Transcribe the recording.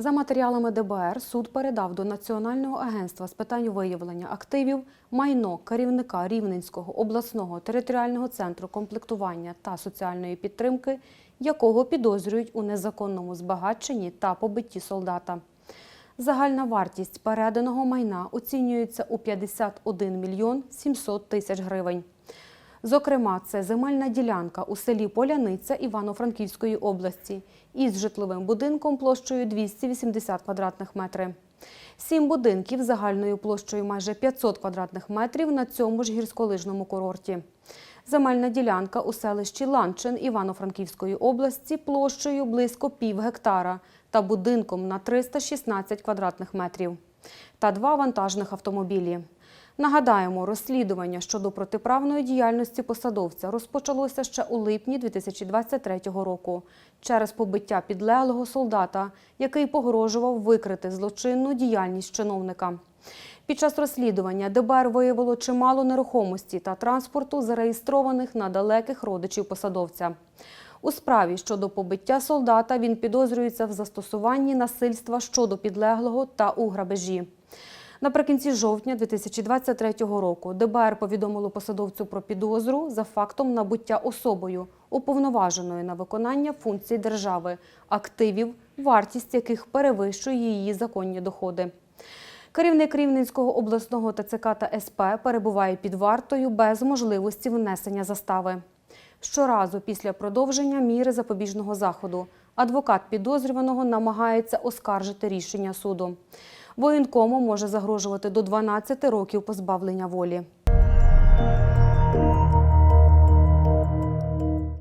За матеріалами ДБР суд передав до Національного агентства з питань виявлення активів майно керівника Рівненського обласного територіального центру комплектування та соціальної підтримки, якого підозрюють у незаконному збагаченні та побитті солдата. Загальна вартість переданого майна оцінюється у 51 мільйон 700 тисяч гривень. Зокрема, це земельна ділянка у селі Поляниця Івано-Франківської області із житловим будинком площею 280 квадратних метрів. Сім будинків загальною площею майже 500 квадратних метрів на цьому ж гірськолижному курорті. Земельна ділянка у селищі Ланчин Івано-Франківської області площею близько пів гектара та будинком на 316 квадратних метрів. Та два вантажних автомобілі. Нагадаємо, розслідування щодо протиправної діяльності посадовця розпочалося ще у липні 2023 року через побиття підлеглого солдата, який погрожував викрити злочинну діяльність чиновника. Під час розслідування ДБР виявило чимало нерухомості та транспорту, зареєстрованих на далеких родичів посадовця. У справі щодо побиття солдата він підозрюється в застосуванні насильства щодо підлеглого та у грабежі. Наприкінці жовтня 2023 року ДБР повідомило посадовцю про підозру за фактом набуття особою, уповноваженою на виконання функцій держави, активів, вартість яких перевищує її законні доходи. Керівник Рівненського обласного ТЦК та СП перебуває під вартою без можливості внесення застави. Щоразу після продовження міри запобіжного заходу адвокат підозрюваного намагається оскаржити рішення суду. Воєнкому може загрожувати до 12 років позбавлення волі.